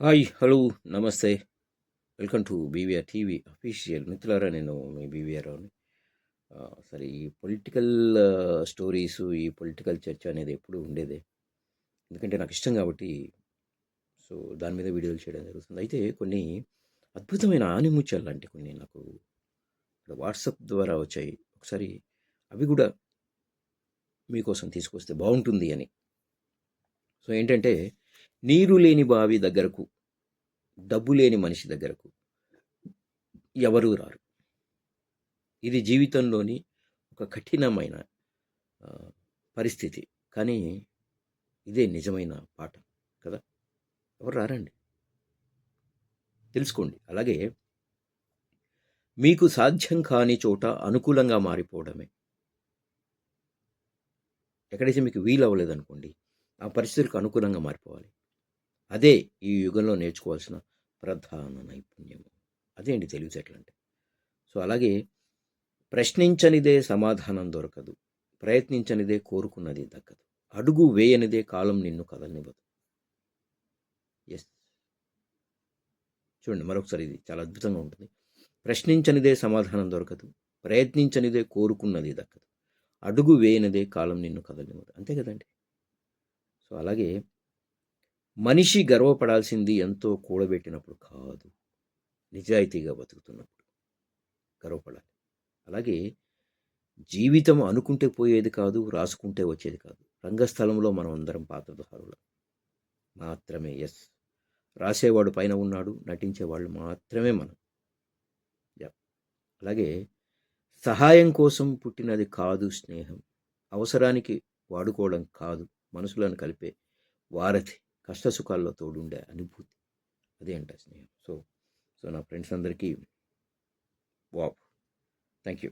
Hi hello నమస్తే welcome to BVR TV official మిత్రులారా నేను మీ బీవీఆర్ అని సరే ఈ పొలిటికల్ స్టోరీస్ ah, ఈ పొలిటికల్ చర్చ అనేది ఎప్పుడు ఉండేదే. ఎందుకంటే నాకు ఇష్టం కాబట్టి సో దాని మీద వీడియోలు చేయడం జరుగుతుంది. అయితే కొన్ని అద్భుతమైన ఆనిముత్యాలు లాంటి కొన్ని నాకు వాట్సాప్ ద్వారా వచ్చాయి. ఒకసారి అవి కూడా మీకోసం తీసుకొస్తే బాగుంటుంది అని. సో ఏంటంటే నీరు లేని బావి దగ్గరకు డబ్బు లేని మనిషి దగ్గరకు ఎవరూ రారు. ఇది జీవితంలోని ఒక కఠినమైన పరిస్థితి. కానీ ఇదే నిజమైన పాఠం కదా? ఎవరు రారండి? తెలుసుకోండి. అలాగే మీకు సాధ్యం కాని చోట అనుకూలంగా మారిపోవడమే. ఎక్కడైతే మీకు వీలు అవ్వలేదనుకోండి ఆ పరిస్థితులకు అనుకూలంగా మారిపోవాలి. అదే ఈ యుగంలో నేర్చుకోవాల్సిన ప్రధాన నైపుణ్యం అదే అండి సో అలాగే ప్రశ్నించనిదే సమాధానం దొరకదు. ప్రయత్నించనిదే కోరుకున్నది దక్కదు. అడుగు వేయనిదే కాలం నిన్ను కదలనివ్వదు. ఎస్ చూడండి మరొకసారి ఇది చాలా అద్భుతంగా ఉంటుంది. ప్రశ్నించనిదే సమాధానం దొరకదు. ప్రయత్నించనిదే కోరుకున్నది దక్కదు. అడుగు వేయనిదే కాలం నిన్ను కదలనివ్వదు. అంతే కదండి? సో అలాగే మనిషి గర్వపడాల్సింది ఎంతో కూడబెట్టినప్పుడు కాదు. నిజాయితీగా బతుకుతున్నప్పుడు గర్వపడాలి. అలాగే జీవితం అనుకుంటే పోయేది కాదు రాసుకుంటే వచ్చేది కాదు. రంగస్థలంలో మనం అందరం పాత్రధారులు. మాత్రమే ఎస్. రాసేవాడు పైన ఉన్నాడు నటించేవాళ్ళు మాత్రమే మనం. యా. అలాగే సహాయం కోసం పుట్టినది కాదు స్నేహం. అవసరానికి వాడుకోవడం కాదు. మనసులను కలిపే వారధి. కష్టసుఖాల్లో తోడుండే అనుభూతి. అదే అంట స్నేహం? సో సో నా ఫ్రెండ్స్ అందరికీ వాప్ థ్యాంక్ యూ